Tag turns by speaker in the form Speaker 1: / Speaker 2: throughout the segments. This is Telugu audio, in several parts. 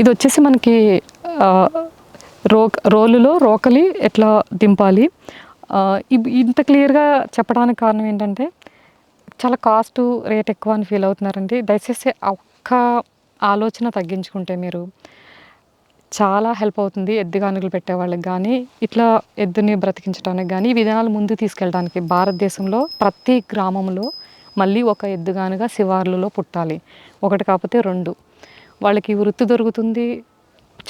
Speaker 1: ఇది వచ్చేసి మనకి రో రోలులో రోకలి ఎట్లా దింపాలి? ఇంత క్లియర్గా చెప్పడానికి కారణం ఏంటంటే చాలా కాస్ట్ రేట్ ఎక్కువ అని ఫీల్ అవుతున్నారండి. దయచేసి ఒక్క ఆలోచన తగ్గించుకుంటే మీరు చాలా హెల్ప్ అవుతుంది ఎద్దుగానుగలు పెట్టే వాళ్ళకి కానీ ఇట్లా ఎద్దుని బ్రతికించడానికి కానీ ఈ విధానాలు ముందు తీసుకెళ్ళడానికి భారతదేశంలో ప్రతి గ్రామంలో మళ్ళీ ఒక ఎద్దుగానుగా శివార్లలో పుట్టాలి. ఒకటి కాకపోతే రెండు. వాళ్ళకి వృత్తి దొరుకుతుంది.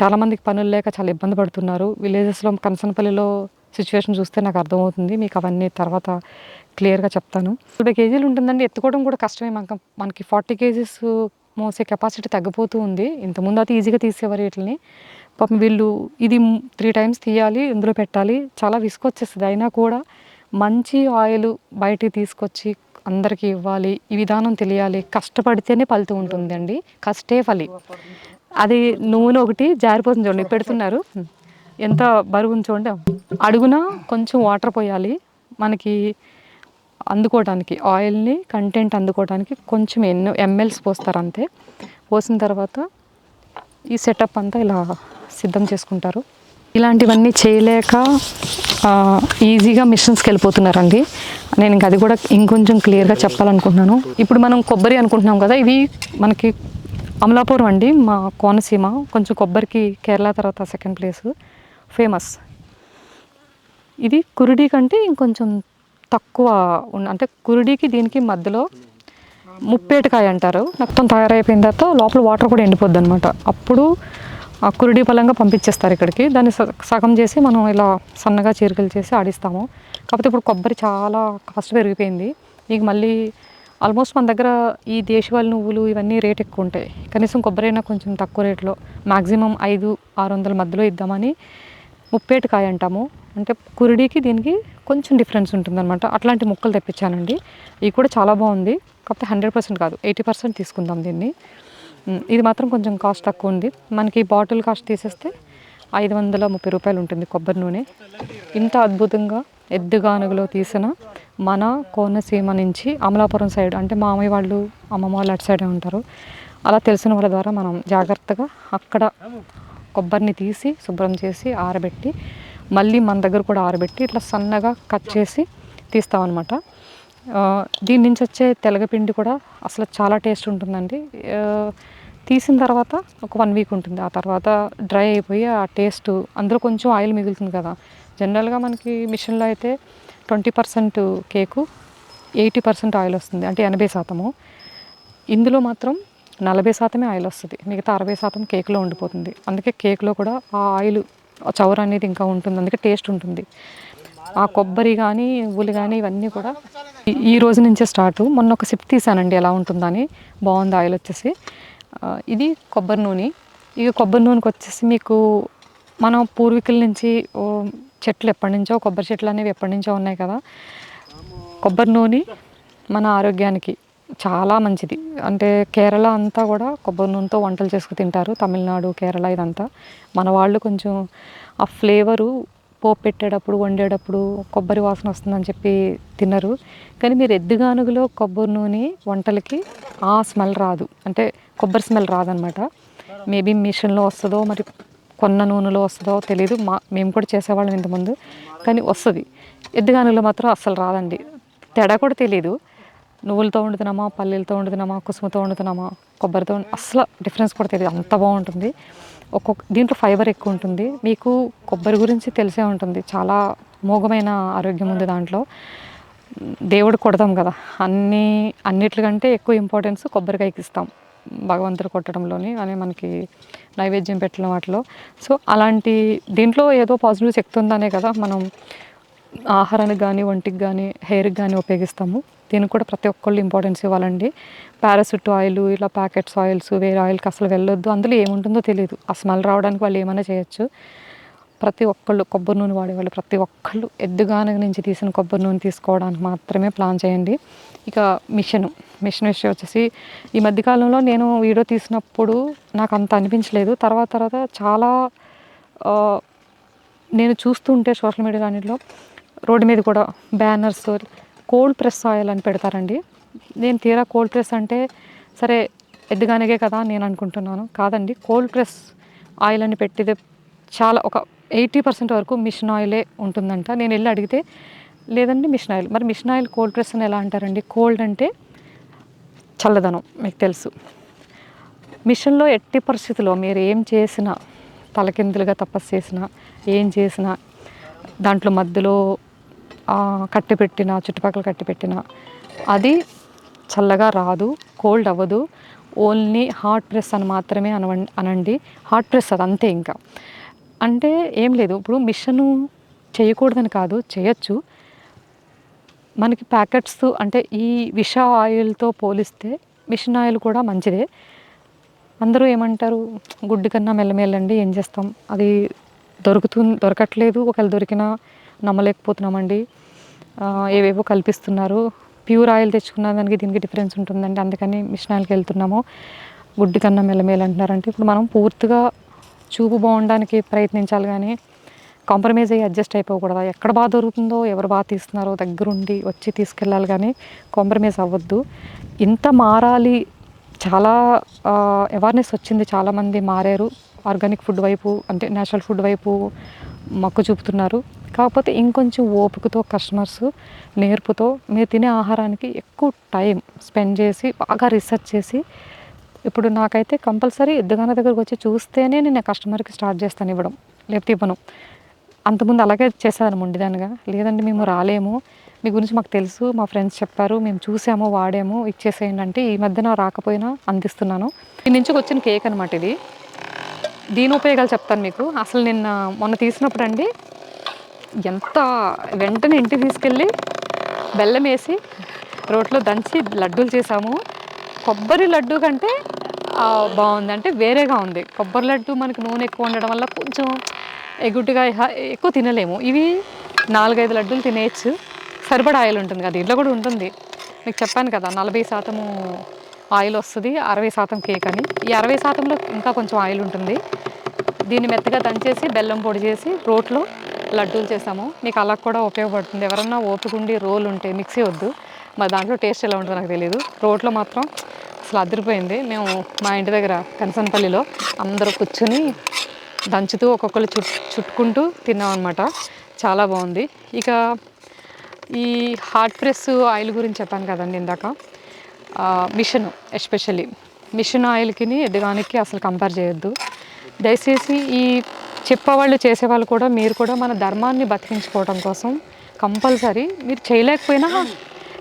Speaker 1: చాలామందికి పనులు లేక చాలా ఇబ్బంది పడుతున్నారు. విలేజెస్లో కనసనపల్లిలో సిచ్యువేషన్ చూస్తే నాకు అర్థమవుతుంది. మీకు అవన్నీ తర్వాత క్లియర్గా చెప్తాను. యాభై కేజీలు ఉంటుందండి. ఎత్తుకోవడం కూడా కష్టమే. మనకు మనకి ఫార్టీ కేజీస్ మోసే కెపాసిటీ తగ్గిపోతూ ఉంది. ఇంతకుముందు అయితే ఈజీగా తీసేవారు వీటిని పాపం వీళ్ళు ఇది త్రీ టైమ్స్ తీయాలి ఇందులో పెట్టాలి. చాలా విసుకొచ్చేస్తుంది అయినా కూడా మంచి ఆయిల్ బయటికి తీసుకొచ్చి అందరికీ ఇవ్వాలి ఈ విధానం తెలియాలి కష్టపడితేనే ఫలితం ఉంటుందండి. కష్టే ఫలి. అది నూనె ఒకటి జారిపోతుంది చూడండి పెడుతున్నారు. ఎంత బరువు చూడండి. అడుగున కొంచెం వాటర్ పోయాలి. మనకి అందుకోవడానికి ఆయిల్ని కంటెంట్ అందుకోవడానికి కొంచెం ఎన్నో ఎంఎల్స్ పోస్తారు అంతే. పోసిన తర్వాత ఈ సెటప్ అంతా ఇలా సిద్ధం చేసుకుంటారు. ఇలాంటివన్నీ చేయలేక ఈజీగా మిషన్స్కి వెళ్ళిపోతున్నారండి. నేను ఇంకా అది కూడా ఇంకొంచెం క్లియర్గా చెప్పాలనుకుంటున్నాను. ఇప్పుడు మనం కొబ్బరి అనుకుంటున్నాం కదా ఇవి మనకి అమలాపురం అండి మా కోనసీమ. కొంచెం కొబ్బరికి కేరళ తర్వాత సెకండ్ ప్లేస్ ఫేమస్ ఇది కురుడి కంటే ఇంకొంచెం తక్కువ ఉన్న అంటే కురుడికి దీనికి మధ్యలో ముప్పేటకాయ అంటారు. మొత్తం తయారైపోయిన తర్వాత లోపల వాటర్ కూడా ఎండిపోద్ది అనమాట అప్పుడు ఆ కురుడి పలంగా పంపించేస్తారు ఇక్కడికి. దాన్ని సగం చేసి మనం ఇలా సన్నగా చీరికలు చేసి ఆడిస్తాము. కాకపోతే ఇప్పుడు కొబ్బరి చాలా కాస్ట్ పెరిగిపోయింది. మీకు మళ్ళీ ఆల్మోస్ట్ మన దగ్గర ఈ దేశవాళీ నువ్వులు ఇవన్నీ రేట్ ఎక్కువ ఉంటాయి. కనీసం కొబ్బరి అయినా కొంచెం తక్కువ రేట్లో. మ్యాక్సిమం ఐదు ఆరు వందల మధ్యలో ఇద్దామని ముప్పేటకాయ అంటాము. అంటే కురిడికి దీనికి కొంచెం డిఫరెన్స్ ఉంటుందన్నమాట. అట్లాంటి ముక్కలు తెప్పించానండి. ఇవి కూడా చాలా బాగుంది. కాకపోతే హండ్రెడ్ పర్సెంట్ కాదు. ఎయిటీ పర్సెంట్ తీసుకుందాం దీన్ని. ఇది మాత్రం కొంచెం కాస్ట్ తక్కువ ఉంది. మనకి బాటిల్ కాస్ట్ తీసేస్తే ఐదు వందల ముప్పై రూపాయలు ఉంటుంది కొబ్బరి నూనె. ఇంత అద్భుతంగా ఎద్దుగానుగులో తీసిన మన కోనసీమ నుంచి అమలాపురం సైడ్ అంటే మామయ్య వాళ్ళు అమ్మమ్మ వాళ్ళు అటు సైడే ఉంటారు. అలా తెలిసిన వాళ్ళ ద్వారా మనం జాగ్రత్తగా అక్కడ కొబ్బరిని తీసి శుభ్రం చేసి ఆరబెట్టి మళ్ళీ మన దగ్గర కూడా ఆరబెట్టి ఇట్లా సన్నగా కట్ చేసి తీస్తామన్నమాట. దీని నుంచి వచ్చే తెలగపిండి కూడా అసలు చాలా టేస్ట్ ఉంటుందండి. తీసిన తర్వాత ఒక వన్ వీక్ ఉంటుంది. ఆ తర్వాత డ్రై అయిపోయి ఆ టేస్ట్ అందులో కొంచెం ఆయిల్ మిగులుతుంది కదా. జనరల్గా మనకి మిషన్లో అయితే twenty percent cake eighty percent oil వస్తుంది. అంటే ఎనభై శాతము. ఇందులో మాత్రం నలభై శాతమే ఆయిల్ వస్తుంది. మిగతా అరవై శాతం కేక్లో ఉండిపోతుంది. అందుకే కేక్లో కూడా ఆ ఆయిల్ చవర అనేది ఇంకా ఉంటుంది. అందుకే టేస్ట్ ఉంటుంది. ఆ కొబ్బరి కానీ ఉల్లి కానీ ఇవన్నీ కూడా ఈ- ఈ రోజు నుంచే స్టార్ట్. మొన్న ఒక సిప్ తీసానండి. ఎలా ఉంటుందని. బాగుంది ఆయిల్ వచ్చేసి. ఇది కొబ్బరి నూనె. ఇక కొబ్బరి నూనెకి వచ్చేసి మీకు మనం పూర్వీకుల నుంచి ఓ, చెట్లు ఎప్పటి నుంచో కొబ్బరి చెట్లు అనేవి ఎప్పటి నుంచో ఉన్నాయి కదా. కొబ్బరి నూనె మన ఆరోగ్యానికి చాలా మంచిది. అంటే కేరళ అంతా కూడా కొబ్బరి నూనెతో వంటలు చేసుకు తింటారు. తమిళనాడు కేరళ ఇదంతా. మన వాళ్ళు కొంచెం ఆ ఫ్లేవరు పోపు పెట్టేటప్పుడు వండేటప్పుడు కొబ్బరి వాసన వస్తుందని చెప్పి తినరు. కానీ మీరు ఎద్దుగానుగులో కొబ్బరి నూనె వంటలకి ఆ స్మెల్ రాదు. అంటే కొబ్బరి స్మెల్ రాదనమాట. మేబీ మిషన్లో వస్తుందో మరి కొన్న నూనెలో వస్తుందో తెలియదు మా మేము కూడా చేసేవాళ్ళం ఇంతకుముందు. కానీ వస్తుంది. ఎద్దుగానులో మాత్రం అస్సలు రాదండి. తేడా కూడా తెలియదు నువ్వులతో వండుతున్నామా పల్లీలతో వండుతున్నామా కుసుమతో వండుతున్నామా కొబ్బరితో అస్సలు అసలు డిఫరెన్స్ కూడా తెలియదు అంత బాగుంటుంది. ఒక్కొక్క దీంట్లో ఫైబర్ ఎక్కువ ఉంటుంది. మీకు కొబ్బరి గురించి తెలిసే ఉంటుంది. చాలా మోగమైన ఆరోగ్యం ఉంది దాంట్లో. దేవుడు కొడదాం కదా. అన్ని అన్నిటికంటే ఎక్కువ ఇంపార్టెన్స్ కొబ్బరికాయకి ఇస్తాం. భగవంతుడు కొట్టడంలోని అని మనకి నైవేద్యం పెట్టడం వాటిలో. సో అలాంటి దీంట్లో ఏదో పాజిటివ్ శక్తి ఉందనే కదా మనం ఆహారానికి కానీ ఒంటికి కానీ హెయిర్కి కానీ ఉపయోగిస్తాము. దీనికి కూడా ప్రతి ఒక్కళ్ళు ఇంపార్టెన్స్ ఇవ్వాలండి. పారాసిట్ ఆయిల్ ఇలా ప్యాకెట్స్ ఆయిల్స్ వేరే ఆయిల్కి అసలు వెళ్ళొద్దు. అందులో ఏముంటుందో తెలియదు ఆ స్మెల్ రావడానికి వాళ్ళు ఏమైనా చేయొచ్చు. ప్రతి ఒక్కళ్ళు కొబ్బరి నూనె వాడేవాళ్ళు ప్రతి ఒక్కళ్ళు ఎద్దుగానగ నుంచి తీసిన కొబ్బరి నూనె తీసుకోవడానికి మాత్రమే ప్లాన్ చేయండి. ఇక మిషన్ మిషన్ విషయం వచ్చేసి ఈ మధ్యకాలంలో నేను వీడియో తీసినప్పుడు నాకు అంత అనిపించలేదు. తర్వాత తర్వాత చాలా నేను చూస్తూ ఉంటే సోషల్ మీడియా అన్నింటిలో రోడ్డు మీద కూడా బ్యానర్స్ కోల్డ్ ప్రెస్ ఆయిల్ అని పెడతారండి. నేను తీరా కోల్డ్ ప్రెస్ అంటే సరే ఎద్దుగానిగే కదా నేను అనుకుంటున్నాను. కాదండి కోల్డ్ ప్రెస్ ఆయిల్ అని పెట్టితే చాలా ఒక ఎయిటీ పర్సెంట్ వరకు మిషన్ ఆయిలే ఉంటుందంట. నేను వెళ్ళి అడిగితే లేదండి మిషన్ ఆయిల్. మరి మిషన్ ఆయిల్ కోల్డ్ ప్రెస్ అని ఎలా అంటారండి? కోల్డ్ అంటే చల్లదనం మీకు తెలుసు. మిషన్లో ఎట్టి పరిస్థితుల్లో మీరు ఏం చేసినా తలకిందులుగా తపస్సు చేసినా ఏం చేసినా దాంట్లో మధ్యలో కట్టి పెట్టిన చుట్టుపక్కల కట్టి పెట్టిన అది చల్లగా రాదు కోల్డ్ అవ్వదు. ఓన్లీ హాట్ ప్రెస్ అని మాత్రమే అనవ అనండి. హాట్ ప్రెస్ అది అంతే ఇంకా. అంటే ఏం లేదు. ఇప్పుడు మిషను చేయకూడదని కాదు చేయొచ్చు. మనకి ప్యాకెట్స్ అంటే ఈ విష ఆయిల్తో పోలిస్తే మిషన్ ఆయిల్ కూడా మంచిదే. అందరూ ఏమంటారు గుడ్డి కన్నా మెల్లమెల్లండి ఏం చేస్తాం? అది దొరుకుతు దొరకట్లేదు. ఒకవేళ దొరికినా నమ్మలేకపోతున్నామండి. ఏవేవో కల్పిస్తున్నారు. ప్యూర్ ఆయిల్ తెచ్చుకున్న దానికి దీనికి డిఫరెన్స్ ఉంటుందండి. అందుకని మిషన్ ఆయిల్కి వెళ్తున్నాము. గుడ్డి కన్నా మెల్లమేలు అంటున్నారంటే ఇప్పుడు మనం పూర్తిగా చూపు బాగుండడానికి ప్రయత్నించాలి కానీ కాంప్రమైజ్ అయ్యి అడ్జస్ట్ అయిపోకూడదు. ఎక్కడ బాగా దొరుకుతుందో ఎవరు బాగా తీస్తున్నారో దగ్గరుండి వచ్చి తీసుకెళ్ళాలి కానీ కాంప్రమైజ్ అవ్వద్దు. ఇంత మారాలి చాలా అవేర్నెస్ వచ్చింది చాలామంది మారారు. ఆర్గానిక్ ఫుడ్ వైపు అంటే నేచురల్ ఫుడ్ వైపు మొక్క చూపుతున్నారు. కాకపోతే ఇంకొంచెం ఓపికతో కస్టమర్స్ నేర్పుతో మీరు తినే ఆహారానికి ఎక్కువ టైం స్పెండ్ చేసి బాగా రీసెర్చ్ చేసి ఇప్పుడు నాకైతే కంపల్సరీ ఎద్దుగాన దగ్గరకు వచ్చి చూస్తేనే నేను కస్టమర్కి స్టార్ట్ చేస్తాను ఇవ్వడం. లేకపోతే ఇవ్వను. అంతకుముందు అలాగే చేసేదాన్ని ముండిదానిగా. లేదండి మేము రాలేము. మీ గురించి మాకు తెలుసు మా ఫ్రెండ్స్ చెప్పారు మేము చూసాము వాడాము ఇచ్చేసేయండి అంటే ఈ మధ్యన రాకపోయినా అందిస్తున్నాను. దీని నుంచి వచ్చిన కేక్ అనమాట ఇది. దీని ఉపయోగాలు చెప్తాను మీకు. అసలు నిన్న మొన్న తీసినప్పుడు అండి ఎంత వెంటనే ఇంటికి తీసుకెళ్ళి బెల్లం వేసి రోట్లో దంచి లడ్డూలు చేసాము. కొబ్బరి లడ్డు కంటే బాగుంది. అంటే వేరేగా ఉంది. కొబ్బరి లడ్డు మనకి నూనె ఎక్కువ ఉండడం వల్ల కొంచెం ఎగుటుగా ఎక్కువ తినలేము. ఇవి నాలుగైదు లడ్డూలు తినేయచ్చు. సరిపడా ఆయిల్ ఉంటుంది కదా ఇంట్లో కూడా ఉంటుంది. మీకు చెప్పాను కదా నలభై శాతము ఆయిల్ వస్తుంది అరవై శాతం కేక్ అని. ఈ అరవై శాతంలో ఇంకా కొంచెం ఆయిల్ ఉంటుంది. దీన్ని మెత్తగా దంచేసి బెల్లం పొడి చేసి రోట్లో లడ్డూలు చేసాము. మీకు అలా కూడా ఉపయోగపడుతుంది. ఎవరన్నా ఓపికండి రోల్ ఉంటే మిక్సీ వద్దు. మరి దాంట్లో టేస్ట్ ఎలా ఉంటుందో నాకు తెలియదు రోట్లో మాత్రం అసలు అదిరిపోయింది. మేము మా ఇంటి దగ్గర కనసనపల్లిలో అందరూ కూర్చుని దంచుతూ ఒక్కొక్కరు చుట్ చుట్టుకుంటూ తిన్నాం అనమాట చాలా బాగుంది. ఇక ఈ హార్ట్ ప్రెస్ ఆయిల్ గురించి చెప్పాను కదండి ఇందాక. మిషన్ ఎస్పెషల్లీ మిషన్ ఆయిల్కి ఎదగానికి అసలు కంపేర్ చేయొద్దు. దయచేసి ఈ చెప్పేవాళ్ళు చేసేవాళ్ళు కూడా మీరు కూడా మన ధర్మాన్ని బతికించుకోవడం కోసం కంపల్సరీ మీరు చేయలేకపోయినా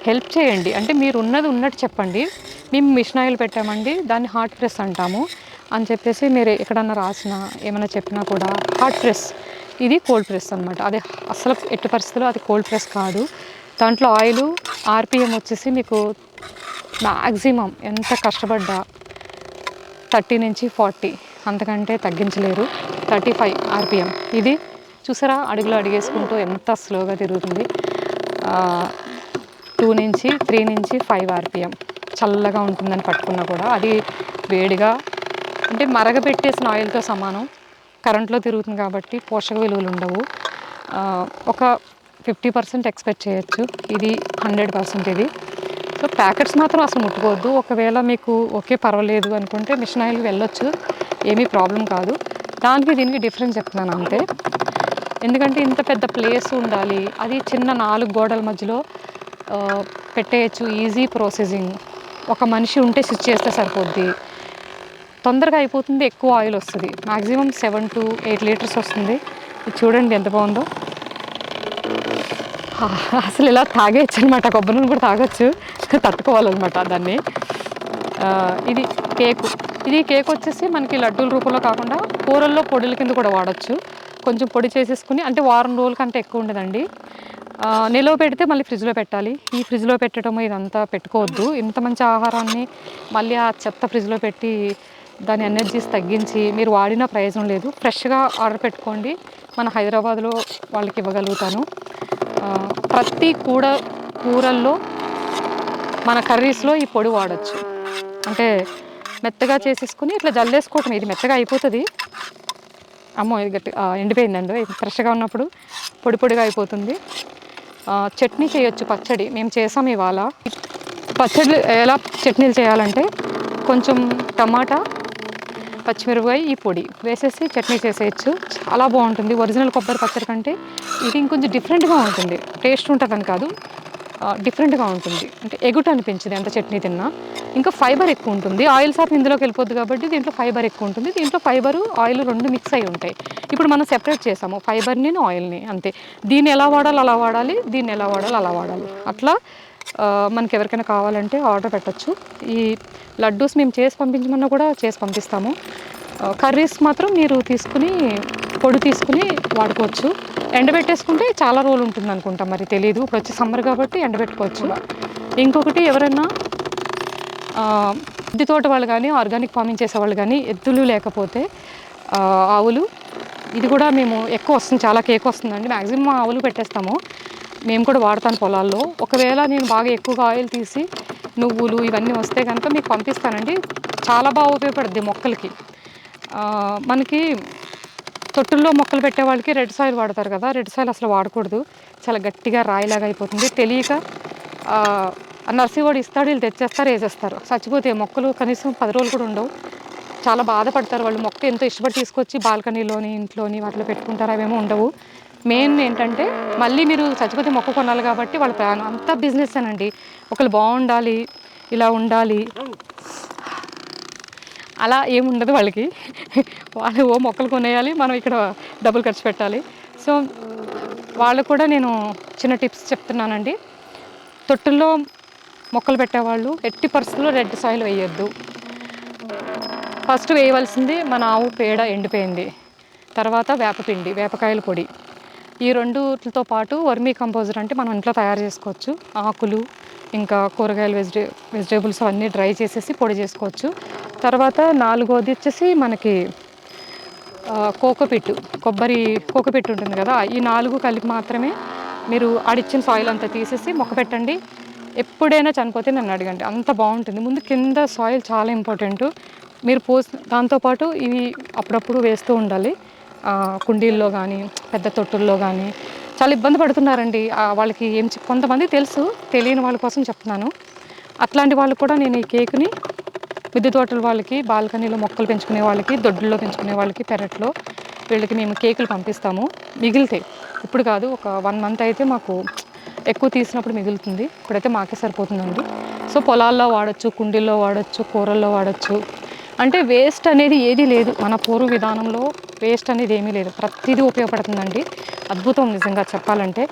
Speaker 1: హెల్ప్ చేయండి. అంటే మీరు ఉన్నది ఉన్నట్టు చెప్పండి. మేము మిషన్ ఆయిల్ పెట్టామండి. దాన్ని హార్ట్ ప్రెస్ అంటాము. అని చెప్పేసి మీరు ఎక్కడన్నా రాసినా ఏమైనా చెప్పినా కూడా హార్ట్ ప్రెస్. ఇది కోల్డ్ ప్రెస్ అనమాట అది అసలు ఎట్టి పరిస్థితుల్లో అది కోల్డ్ ప్రెస్ కాదు. దాంట్లో ఆయిల్ ఆర్పిఎం వచ్చేసి మీకు మ్యాక్సిమం ఎంత కష్టపడ్డా థర్టీ నుంచి ఫార్టీ. అంతకంటే తగ్గించలేరు. Thirty five RPM. ఇది చూసారా? అడుగులో అడిగేసుకుంటూ ఎంత స్లోగా తిరుగుతుంది. టూ నుంచి త్రీ నుంచి ఫైవ్ ఆర్పిఎం. చల్లగా ఉంటుందని పట్టుకున్నా కూడా అది వేడిగా అంటే మరగబెట్టేసిన ఆయిల్తో సమానం. కరెంట్లో తిరుగుతుంది కాబట్టి పోషక విలువలు ఉండవు. ఒక ఫిఫ్టీ పర్సెంట్ ఎక్స్పెక్ట్ చేయొచ్చు. ఇది హండ్రెడ్ పర్సెంట్ ఇది. సో ప్యాకెట్స్ మాత్రం అసలు ముట్టుకోవద్దు. ఒకవేళ మీకు ఓకే పర్వాలేదు అనుకుంటే మిషన్ ఆయిల్ వెళ్ళొచ్చు. ఏమీ ప్రాబ్లం కాదు. దానికి దీనికి డిఫరెన్స్ చెప్తున్నాను అంతే. ఎందుకంటే ఇంత పెద్ద ప్లేస్ ఉండాలి. అది చిన్న నాలుగు గోడల మధ్యలో పెట్టేయచ్చు ఈజీ ప్రాసెసింగ్ ఒక మనిషి ఉంటే స్విచ్ చేస్తే సరిపోద్ది. తొందరగా అయిపోతుంది ఎక్కువ ఆయిల్ వస్తుంది. Maximum seven to eight litres వస్తుంది. ఇది చూడండి ఎంత బాగుందో. అసలు ఇలా తాగేయచ్చు అనమాట కొబ్బరి నూనె కూడా తాగొచ్చు. తట్టుకోవాలన్నమాట దాన్ని. ఇది కేకు ఇది కేక్ వచ్చేసి మనకి లడ్డూల రూపంలో కాకుండా కూరల్లో పొడుల కింద కూడా వాడచ్చు. కొంచెం పొడి చేసేసుకుని అంటే వారం రోజుల కంటే ఎక్కువ ఉండదండి. నిలవ పెడితే మళ్ళీ ఫ్రిడ్జ్లో పెట్టాలి. ఈ ఫ్రిడ్జ్లో పెట్టడం ఇదంతా పెట్టుకోవద్దు. ఇంత మంచి ఆహారాన్ని మళ్ళీ ఆ చెత్త ఫ్రిడ్జ్లో పెట్టి దాని ఎనర్జీస్ తగ్గించి మీరు వాడిన ప్రయోజనం లేదు. ఫ్రెష్గా ఆర్డర్ పెట్టుకోండి. మన హైదరాబాద్లో వాళ్ళకి ఇవ్వగలుగుతాను. ప్రతి కూడ కూరల్లో మన కర్రీస్లో ఈ పొడి వాడచ్చు. అంటే మెత్తగా చేసేసుకుని ఇట్లా జల్లేసుకోవటం. ఇది మెత్తగా అయిపోతుంది. అమ్మో ఇది గట్టి ఎండిపోయిందండి. ఇది ఫ్రెష్గా ఉన్నప్పుడు పొడి పొడిగా అయిపోతుంది. చట్నీ చేయొచ్చు పచ్చడి. మేము చేసాం ఇవాళ. పచ్చడి ఎలా చట్నీలు చేయాలంటే కొంచెం టమాటా పచ్చిమిరపకాయ ఈ పొడి వేసేసి చట్నీ చేసేయచ్చు. చాలా బాగుంటుంది. ఒరిజినల్ కొబ్బరి పచ్చడి కంటే ఇది ఇంకొంచెం డిఫరెంట్గా ఉంటుంది. టేస్ట్ ఉంటుందని కాదు. డిఫరెంట్గా ఉంటుంది. అంటే ఎగుట అనిపించింది ఎంత చట్నీ తిన్నా. ఇంకా ఫైబర్ ఎక్కువ ఉంటుంది. ఆయిల్ శాతం ఇందులోకి వెళ్ళిపోద్ది కాబట్టి దీంట్లో ఫైబర్ ఎక్కువ ఉంటుంది. దీంట్లో ఫైబర్ ఆయిల్ రెండు మిక్స్ అయి ఉంటాయి. ఇప్పుడు మనం సెపరేట్ చేసాము. ఫైబర్ని ఆయిల్ని అంతే. దీన్ని ఎలా వాడాలి అలా వాడాలి. దీన్ని ఎలా వాడాలి అలా వాడాలి. అట్లా మనకి ఎవరికైనా కావాలంటే ఆర్డర్ పెట్టచ్చు. ఈ లడ్డూస్ మేము చేసి పంపించమన్నా కూడా చేసి పంపిస్తాము. కర్రీస్ మాత్రం మీరు తీసుకుని పొడి తీసుకుని వాడుకోవచ్చు. ఎండబెట్టేసుకుంటే చాలా రోజులు ఉంటుంది అనుకుంటా మరి తెలియదు ఇప్పుడు వచ్చి సమ్మర్ కాబట్టి ఎండబెట్టుకోవచ్చు. ఇంకొకటి ఎవరైనా ఆ, తోట వాళ్ళు కానీ ఆర్గానిక్ ఫార్మింగ్ చేసే వాళ్ళు కానీ ఎద్దులు లేకపోతే ఆవులు ఇది కూడా మేము ఎక్కువ వస్తుంది చాలా కేక్ వస్తుందండి. మ్యాక్సిమం ఆవులు పెట్టేస్తాము. మేము కూడా వాడతాను పొలాల్లో. ఒకవేళ నేను బాగా ఎక్కువగా ఆయిల్ తీసి నువ్వులు ఇవన్నీ వస్తే కనుక మీకు పంపిస్తానండి. చాలా బాగా ఉపయోగపడుద్ది మొక్కలకి. మనకి తొట్టుల్లో మొక్కలు పెట్టే వాళ్ళకి రెడ్ సాయిల్ వాడతారు కదా రెడ్ సాయిల్ అసలు వాడకూడదు. చాలా గట్టిగా రాయిలాగా అయిపోతుంది. తెలియక నర్సీవాడు ఇస్తాడు వీళ్ళు తెచ్చేస్తారు వేసేస్తారు. చచ్చిపోతే మొక్కలు కనీసం పది రోజులు కూడా ఉండవు. చాలా బాధపడతారు వాళ్ళు. మొక్క ఎంతో ఇష్టపడి తీసుకొచ్చి బాల్కనీలోని ఇంట్లోని వాటిలో పెట్టుకుంటారు అవేమో ఉండవు. మెయిన్ ఏంటంటే మళ్ళీ మీరు చచ్చిపోతే మొక్క కొనాలి కాబట్టి వాళ్ళ ప్రాణం. అంతా బిజినెస్ అనండి ఒకళ్ళు బాగుండాలి ఇలా ఉండాలి. అలా ఏముండదు వాళ్ళకి. వాళ్ళు ఓ మొక్కలు కొనేయాలి మనం ఇక్కడ డబ్బులు ఖర్చు పెట్టాలి. సో వాళ్ళు కూడా నేను చిన్న టిప్స్ చెప్తున్నానండి. తొట్టుల్లో మొక్కలు పెట్టేవాళ్ళు ఎట్టి పరిస్థితుల్లో రెడ్ సాయిల్ వేయొద్దు. ఫస్ట్ వేయవలసింది మన ఆవు పేడ ఎండిపోయింది. తర్వాత వేపపిండి వేపకాయల పొడి. ఈ రెండుతో పాటు వర్మీ కంపోజర్ అంటే మనం ఇంట్లో తయారు చేసుకోవచ్చు. ఆకులు ఇంకా కూరగాయలు వెజిటే వెజిటేబుల్స్ అన్నీ డ్రై చేసేసి పొడి చేసుకోవచ్చు. తర్వాత నాలుగోది వచ్చేసి మనకి కోకోపిట్టు కొబ్బరి కోకోపిట్టు ఉంటుంది కదా ఈ నాలుగు కలిపి మాత్రమే మీరు అడిచ్చిన సాయిల్ అంతా తీసేసి మొక్క పెట్టండి. ఎప్పుడైనా చనిపోతే నన్ను అడగండి అంత బాగుంటుంది. ముందు కింద సాయిల్ చాలా ఇంపార్టెంట్ మీరు పోసి దాంతోపాటు ఇవి అప్పుడప్పుడు వేస్తూ ఉండాలి. కుండీల్లో కానీ పెద్ద తొట్టుల్లో కానీ చాలా ఇబ్బంది పడుతున్నారండి. వాళ్ళకి ఏం కొంతమంది తెలుసు తెలియని వాళ్ళ కోసం చెప్తున్నాను. అట్లాంటి వాళ్ళు కూడా నేను ఈ కేక్ని మిద్దె తోటల వాళ్ళకి బాల్కనీలో మొక్కలు పెంచుకునే వాళ్ళకి దొడ్డుల్లో పెంచుకునే వాళ్ళకి పెరట్లో వీళ్ళకి మేము కేకులు పంపిస్తాము. మిగిలితే ఇప్పుడు కాదు ఒక వన్ మంత్ అయితే మాకు ఎక్కువ తీసినప్పుడు మిగులుతుంది. ఇప్పుడైతే మాకే సరిపోతుందండి. సో పొలాల్లో వాడచ్చు కుండీల్లో వాడచ్చు కూరల్లో వాడచ్చు. అంటే వేస్ట్ అనేది ఏది లేదు. మన పూర్వ విధానంలో వేస్ట్ అనేది ఏమీ లేదు. ప్రతిదీ ఉపయోగపడుతుందండి. అద్భుతం నిజంగా చెప్పాలంటే.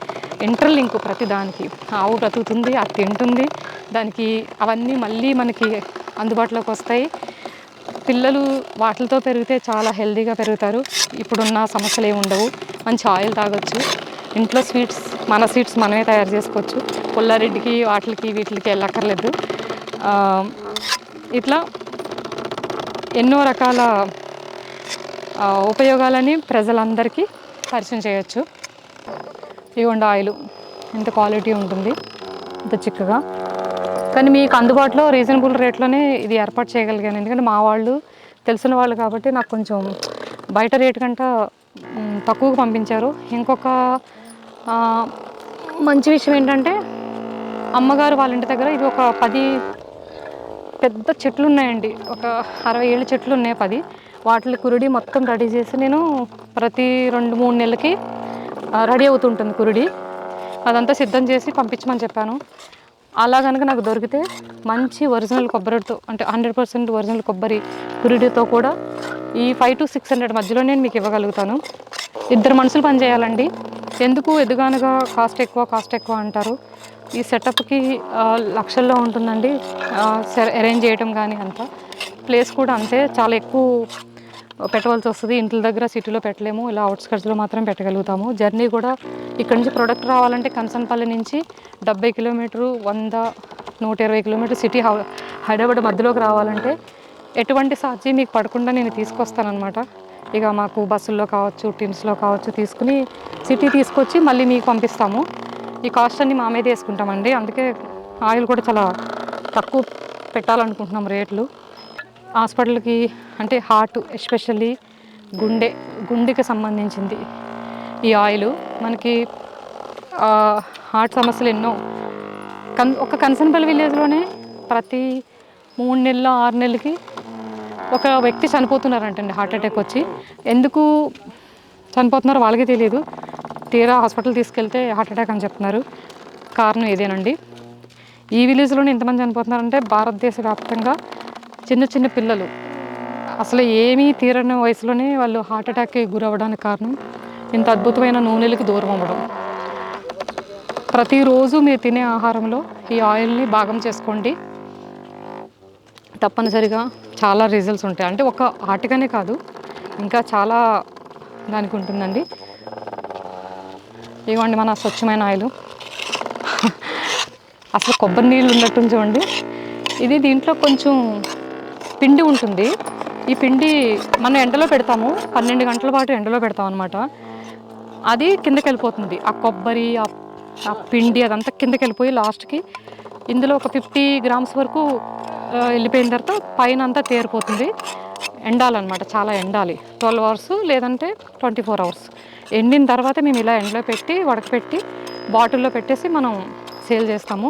Speaker 1: ఇంటర్లింక్ ప్రతి దానికి. ఆవు బ్రతుకుతుంది అది తింటుంది. దానికి అవన్నీ మళ్ళీ మనకి అందుబాటులోకి వస్తాయి. పిల్లలు వాటితో పెరిగితే చాలా హెల్దీగా పెరుగుతారు. ఇప్పుడున్న సమస్యలు ఏమి ఉండవు. మంచి ఆయిల్ తాగొచ్చు. ఇంట్లో స్వీట్స్ మన స్వీట్స్ మనమే తయారు చేసుకోవచ్చు. పుల్లారెడ్డికి వాటికి వీటికి వెళ్ళక్కర్లేదు. ఇట్లా ఎన్నో రకాల ఉపయోగాలని ప్రజలందరికీ పరిచయం చేయొచ్చు. ఇవ్వండి ఆయిల్. ఇంత క్వాలిటీ ఉంటుంది. ఇంత చిక్కగా. కానీ మీకు అందుబాటులో రీజనబుల్ రేట్లోనే ఇది ఏర్పాటు చేయగలిగాను. ఎందుకంటే మా వాళ్ళు తెలిసిన వాళ్ళు కాబట్టి నాకు కొంచెం బయట రేటు కంట తక్కువకు పంపించారు. ఇంకొక మంచి విషయం ఏంటంటే అమ్మగారు వాళ్ళ ఇంటి దగ్గర ఇది ఒక పది పెద్ద చెట్లు ఉన్నాయండి. ఒక అరవై ఏళ్ళ చెట్లు ఉన్నాయి పది. వాటిని కురుడి మొత్తం రెడీ చేసి నేను ప్రతి రెండు మూడు నెలలకి రెడీ అవుతుంటుంది కురుడి. అదంతా సిద్ధం చేసి పంపించమని చెప్పాను. అలా కనుక నాకు దొరికితే మంచి ఒరిజినల్ కొబ్బరితో అంటే హండ్రెడ్ పర్సెంట్ ఒరిజినల్ కొబ్బరి పురిడితో కూడా ఈ ఫైవ్ టు సిక్స్ హండ్రెడ్ మధ్యలో నేను మీకు ఇవ్వగలుగుతాను. ఇద్దరు మనుషులు పని చేయాలండి. ఎందుకు ఎదుగానగా కాస్ట్ ఎక్కువ కాస్ట్ ఎక్కువ అంటారు? ఈ సెటప్కి లక్షల్లో ఉంటుందండి. అరేంజ్ చేయడం కానీ అంతా. ప్లేస్ కూడా అంతే చాలా ఎక్కువ పెట్టవలసి వస్తుంది. ఇంట్ల దగ్గర సిటీలో పెట్టలేము. ఇలా అవుట్స్కట్స్లో మాత్రం పెట్టగలుగుతాము. జర్నీ కూడా ఇక్కడ నుంచి ప్రొడక్ట్ రావాలంటే కంచన్పల్లి నుంచి డెబ్బై కిలోమీటరు వంద నూట ఇరవై కిలోమీటర్ సిటీ హైదరాబాద్ మధ్యలోకి రావాలంటే ఎటువంటి సాధ్యం మీకు పడకుండా నేను తీసుకొస్తానన్నమాట. ఇక మాకు బస్సుల్లో కావచ్చు టీమ్స్లో కావచ్చు తీసుకుని సిటీ తీసుకొచ్చి మళ్ళీ మీకు పంపిస్తాము. ఈ కాస్ట్ అన్ని మా మీద వేసుకుంటామండి. అందుకే ఆయిల్ కూడా చాలా తక్కువ పెట్టాలనుకుంటున్నాం రేట్లు. హాస్పిటల్కి అంటే హార్ట్ ఎస్పెషల్లీ గుండె గుండెకి సంబంధించింది ఈ ఆయిల్. మనకి హార్ట్ సమస్యలు ఎన్నో. కన్ ఒక కన్సన్పల్లి విలేజ్లోనే ప్రతి మూడు నెలలు ఆరు నెలలకి ఒక వ్యక్తి చనిపోతున్నారంటండి హార్ట్ అటాక్ వచ్చి. ఎందుకు చనిపోతున్నారో వాళ్ళకే తెలియదు తీరా హాస్పిటల్ తీసుకెళ్తే హార్ట్ అటాక్ అని చెప్తున్నారు. కారణం ఇదేనండి ఈ విలేజ్లోనే ఎంతమంది చనిపోతున్నారంటే భారతదేశ వ్యాప్తంగా చిన్న చిన్న పిల్లలు. అసలు ఏమీ తీరని వయసులోనే వాళ్ళు హార్ట్ అటాక్కి గురవ్వడానికి కారణం ఇంత అద్భుతమైన నూనెలకు దూరం అవ్వడం. ప్రతిరోజు మీరు తినే ఆహారంలో ఈ ఆయిల్ని భాగం చేసుకోండి. తప్పనిసరిగా చాలా రిజల్ట్స్ ఉంటాయి. అంటే ఒక ఆటగానే కాదు ఇంకా చాలా దానికి ఉంటుందండి. ఇవ్వండి మన స్వచ్ఛమైన ఆయిల్. అసలు కొబ్బరి నీళ్ళు ఉన్నట్టు చూడండి. ఇది దీంట్లో కొంచెం పిండి ఉంటుంది. ఈ పిండి మనం ఎండలో పెడతాము. పన్నెండు గంటల పాటు ఎండలో పెడతాం అనమాట అది కిందకి వెళ్ళిపోతుంది. ఆ కొబ్బరి ఆ పిండి అదంతా కిందకి వెళ్ళిపోయి లాస్ట్కి ఇందులో ఒక ఫిఫ్టీ గ్రామ్స్ వరకు వెళ్ళిపోయిన తర్వాత పైన అంతా తేరిపోతుంది. ఎండాలన్నమాట. చాలా ఎండాలి. ట్వెల్వ్ అవర్స్ లేదంటే ట్వంటీ ఫోర్ అవర్స్. ఎండిన తర్వాత మేము ఇలా ఎండలో పెట్టి వడకపెట్టి బాటిల్లో పెట్టేసి మనం సేల్ చేస్తాము.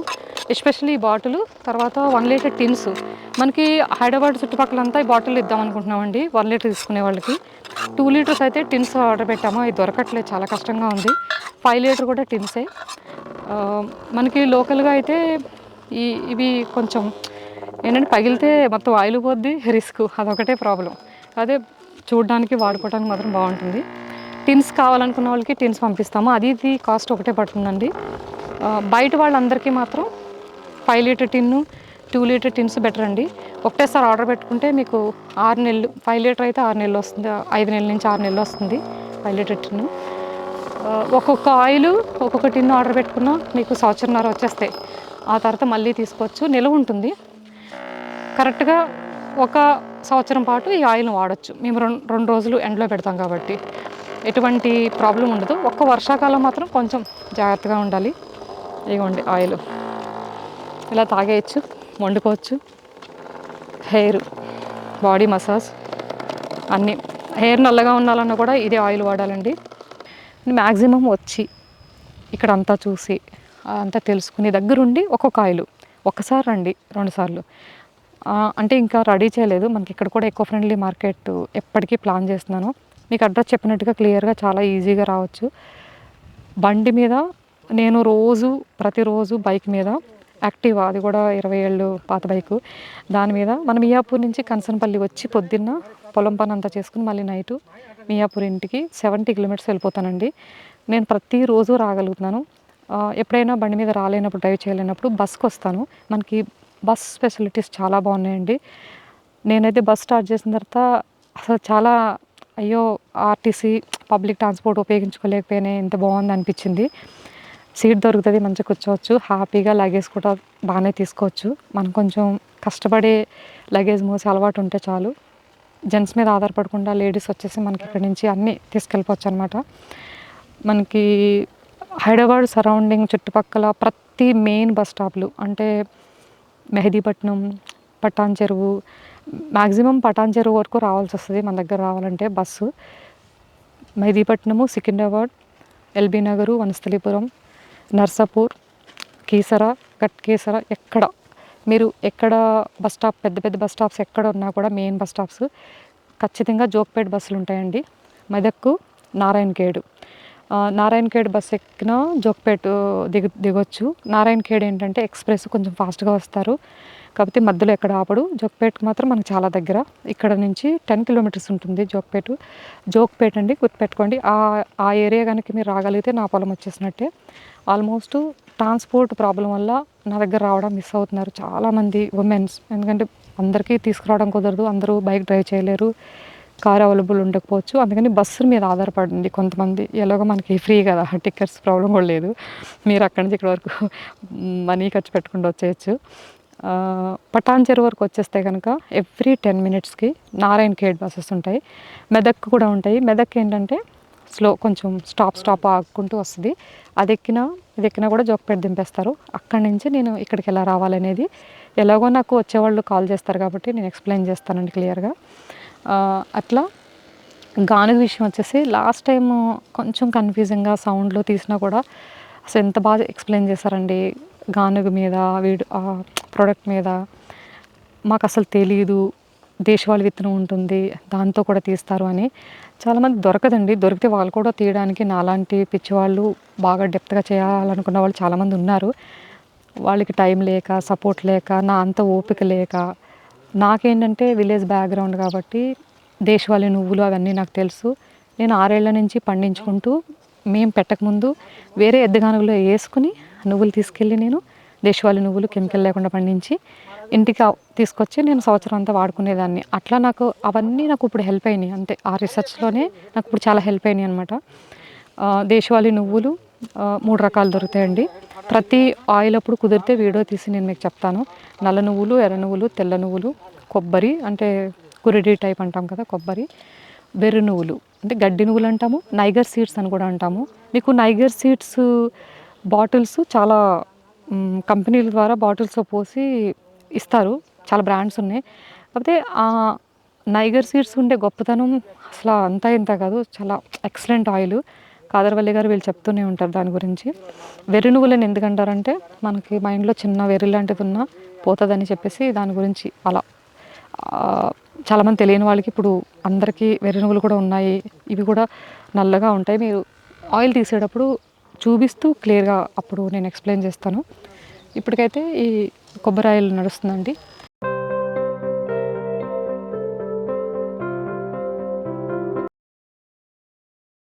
Speaker 1: ఎస్పెషల్లీ ఈ బాటిల్ తర్వాత వన్ లీటర్ టిన్స్. మనకి హైదరాబాద్ చుట్టుపక్కలంతా ఈ బాటిల్ ఇద్దాం అనుకుంటున్నామండి వన్ లీటర్ తీసుకునే వాళ్ళకి. టూ లీటర్స్ అయితే టిన్స్ ఆర్డర్ పెట్టాము అది దొరకట్లేదు చాలా కష్టంగా ఉంది. ఫైవ్ లీటర్ కూడా టిన్సే. మనకి లోకల్గా అయితే ఈ ఇవి కొంచెం ఏంటంటే పగిలితే మొత్తం ఆయిల్ పోద్ది రిస్క్ అదొకటే ప్రాబ్లం. అదే చూడడానికి వాడుకోవడానికి మాత్రం బాగుంటుంది. టిన్స్ కావాలనుకున్న వాళ్ళకి టిన్స్ పంపిస్తాము అది ఇది కాస్ట్ ఒకటే పడుతుందండి. బయట వాళ్ళందరికీ మాత్రం five litre tin two litre tins better అండి. ఒకటేసారి ఆర్డర్ పెట్టుకుంటే మీకు ఆరు నెలలు ఫైవ్ లీటర్ అయితే ఆరు నెలలు వస్తుంది ఐదు నెలల నుంచి ఆరు నెలలు వస్తుంది ఫైవ్ లీటర్ టిన్ను ఒక్కొక్క ఆయిల్ ఒక్కొక్క టిన్ను ఆర్డర్ పెట్టుకున్నా మీకు సంవత్సరంన్నర వచ్చేస్తాయి. ఆ తర్వాత మళ్ళీ తీసుకోవచ్చు నిలవ ఉంటుంది. కరెక్ట్గా ఒక సంవత్సరం పాటు ఈ ఆయిల్ని వాడచ్చు. మేము రెండు రెండు రోజులు ఎండలో పెడతాం కాబట్టి. ఎటువంటి ప్రాబ్లం ఉండదు. ఒక్క వర్షాకాలం మాత్రం కొంచెం జాగ్రత్తగా ఉండాలి. ఇగోండి ఆయిల్ ఇలా తాగేయచ్చు వండుకోవచ్చు. హెయిర్ బాడీ మసాజ్ అన్నీ. హెయిర్ నల్లగా ఉండాలన్నా కూడా ఇదే ఆయిల్ వాడాలండి. మ్యాక్సిమం వచ్చి ఇక్కడ అంతా చూసి అంతా తెలుసుకుని దగ్గరుండి ఒక్కొక్క ఆయిల్. ఒక్కసారి రండి రెండుసార్లు అంటే ఇంకా రెడీ చేయలేదు. మనకి ఇక్కడ కూడా ఎకో ఫ్రెండ్లీ మార్కెట్ ఎప్పటికీ ప్లాన్ చేస్తున్నాను. మీకు అడ్రస్ చెప్పినట్టుగా క్లియర్గా చాలా ఈజీగా రావచ్చు. బండి మీద నేను రోజు ప్రతిరోజు బైక్ మీద యాక్టివా అది కూడా ఇరవై ఏళ్ళు పాత బైకు. దాని మీద మనం మియాపూర్ నుంచి కన్సన్పల్లి వచ్చి పొద్దున్న పొలం పని అంతా చేసుకుని మళ్ళీ నైటు మియాపూర్ ఇంటికి సెవెంటీ కిలోమీటర్స్ వెళ్ళిపోతానండి. నేను ప్రతిరోజు రాగలుగుతున్నాను. ఎప్పుడైనా బండి మీద రాలేనప్పుడు డ్రైవ్ చేయలేనప్పుడు బస్కి వస్తాను. మనకి బస్ ఫెసిలిటీస్ చాలా బాగున్నాయండి. నేనైతే బస్ స్టార్ట్ చేసిన తర్వాత అసలు చాలా అయ్యో ఆర్టీసీ పబ్లిక్ ట్రాన్స్పోర్ట్ ఉపయోగించుకోలేకపోయినా ఎంత బాగుంది అనిపించింది. సీట్ దొరుకుతుంది మంచిగా కూర్చోవచ్చు హ్యాపీగా లగేజ్ కూడా బాగానే తీసుకోవచ్చు. మనం కొంచెం కష్టపడే లగేజ్ మోసే అలవాటు ఉంటే చాలు. జెంట్స్ మీద ఆధారపడకుండా లేడీస్ వచ్చేసి మనకి ఇక్కడ నుంచి అన్నీ తీసుకెళ్ళిపోవచ్చు అనమాట మనకి హైదరాబాద్ సరౌండింగ్ చుట్టుపక్కల ప్రతి మెయిన్ బస్ స్టాప్లు అంటే మెహదీపట్నం పటాన్ చెరువు మ్యాక్సిమం పటాన్ చెరువు వరకు రావాల్సి వస్తుంది మన దగ్గర రావాలంటే బస్సు. మెహదీపట్నము సికింద్రాబాద్ ఎల్బీ నగరు వనస్థలీపురం నర్సాపూర్ కీసర గట్ కీసర ఎక్కడ? మీరు ఎక్కడ బస్ స్టాప్ పెద్ద పెద్ద బస్ స్టాప్స్ ఎక్కడ ఉన్నా కూడా మెయిన్ బస్ స్టాప్స్ ఖచ్చితంగా జోక్పేట్ బస్సులు ఉంటాయండి. మెదక్కు నారాయణఖేడు. ఖేడ్ బస్సు బస్ ఎక్కిన జోక్పేట్ దిగ దిగొచ్చు. నారాయణఖేడ్ ఏంటంటే ఎక్స్ప్రెస్ కొంచెం ఫాస్ట్గా వస్తారు. కాకపోతే మధ్యలో ఎక్కడ ఆపడు. జోక్పేట్ మాత్రం మనకు చాలా దగ్గర. ఇక్కడ నుంచి టెన్ కిలోమీటర్స్ ఉంటుంది జోక్పేట. జోక్పేట్ అండి గుర్తుపెట్టుకోండి. ఆ ఆ ఏరియా కనుక మీరు రాగలిగితే నా పొలం వచ్చేసినట్టే. ఆల్మోస్ట్ ట్రాన్స్పోర్ట్ ప్రాబ్లం వల్ల నా దగ్గర రావడం మిస్ అవుతున్నారు చాలామంది ఉమెన్స్ ఎందుకంటే అందరికీ తీసుకురావడం కుదరదు అందరూ బైక్ డ్రైవ్ చేయలేరు కార్ అవైలబుల్ ఉండకపోవచ్చు. అందుకని బస్సు మీద ఆధారపడింది కొంతమంది. ఎలాగో మనకి ఫ్రీ కదా టికెట్స్ ప్రాబ్లం కూడా లేదు. మీరు అక్కడి నుంచి ఇక్కడ వరకు మనీ ఖర్చు పెట్టుకుంటూ వచ్చేయచ్చు. పటాన్ చెరువు వరకు వచ్చేస్తే కనుక ఎవ్రీ టెన్ మినిట్స్కి నారాయణ ఖేడ్ బస్సెస్ ఉంటాయి. మెదక్ కూడా ఉంటాయి. మెదక్ ఏంటంటే స్లో కొంచెం స్టాప్ స్టాప్ ఆగుకుంటూ వస్తుంది. అది ఎక్కినా ఇది ఎక్కినా కూడా జోక్పేట దింపేస్తారు. అక్కడి నుంచి నేను ఇక్కడికి ఎలా రావాలనేది ఎలాగో నాకు వచ్చేవాళ్ళు కాల్ చేస్తారు కాబట్టి నేను ఎక్స్ప్లెయిన్ చేస్తానండి క్లియర్గా. అట్లా గానుగ విషయం వచ్చేసి లాస్ట్ టైం కొంచెం కన్ఫ్యూజింగ్గా సౌండ్లో తీసినా కూడా అసలు ఎంత బాగా ఎక్స్ప్లెయిన్ చేశారండి గానుగ మీద వీడు ప్రోడక్ట్ మీద. మాకు అసలు తెలియదు దేశవాళి విత్తనం ఉంటుంది. దాంతో కూడా తీస్తారు అని. చాలామంది దొరకదండి. దొరికితే వాళ్ళు కూడా తీయడానికి నాలాంటి పిచ్చివాళ్ళు బాగా డెప్త్గా చేయాలనుకున్న వాళ్ళు చాలామంది ఉన్నారు. వాళ్ళకి టైం లేక సపోర్ట్ లేక నా అంత ఓపిక లేక నాకేంటంటే విలేజ్ బ్యాక్గ్రౌండ్ కాబట్టి దేశవాళీ నువ్వులు అవన్నీ నాకు తెలుసు. నేను ఆరేళ్ళ నుంచి పండించుకుంటూ మేము పెట్టకముందు వేరే ఎద్దగానుగులో వేసుకుని నువ్వులు తీసుకెళ్ళి నేను దేశవాళీ నువ్వులు కెమికల్ లేకుండా పండించి ఇంటికి తీసుకొచ్చి నేను సంవత్సరం అంతా వాడుకునేదాన్ని. అట్లా నాకు అవన్నీ నాకు ఇప్పుడు హెల్ప్ అయినాయి. అంతే ఆ రీసెర్చ్లోనే నాకు ఇప్పుడు చాలా హెల్ప్ అయినాయి అనమాట దేశవాళీ నువ్వులు మూడు రకాలు దొరుకుతాయండి. ప్రతి ఆయిల్ అప్పుడు కుదిరితే వీడియో తీసి నేను మీకు చెప్తాను. నల్ల నువ్వులు ఎర్ర నువ్వులు తెల్ల నువ్వులు కొబ్బరి అంటే కురిడి టైప్ అంటాం కదా కొబ్బరి బెర్రి నువ్వులు. అంటే గడ్డి నువ్వులు అంటాము నైగర్ సీడ్స్ అని కూడా అంటాము. మీకు నైగర్ సీడ్స్ బాటిల్స్ చాలా కంపెనీల ద్వారా బాటిల్స్లో పోసి ఇస్తారు. చాలా బ్రాండ్స్ ఉన్నాయి. కాకపోతే ఆ నైగర్ సీడ్స్ ఉండే గొప్పతనం అసలు అంతా ఇంత కాదు. చాలా ఎక్సలెంట్ ఆయిల్ కాదర్వల్లి గారు వీళ్ళు చెప్తూనే ఉంటారు దాని గురించి. వెర్రి నువ్వులని ఎందుకంటారంటే మనకి మైండ్లో చిన్న వెర్రి లాంటిది ఉన్నా పోతుందని చెప్పేసి దాని గురించి అలా. చాలామంది తెలియని వాళ్ళకి ఇప్పుడు అందరికీ వెర్రి నువ్వులు కూడా ఉన్నాయి. ఇవి కూడా నల్లగా ఉంటాయి. మీరు ఆయిల్ తీసేటప్పుడు చూపిస్తూ క్లియర్గా అప్పుడు నేను ఎక్స్ప్లెయిన్ చేస్తాను. ఇప్పటికైతే ఈ కొబ్బరి నడుస్తుందండి.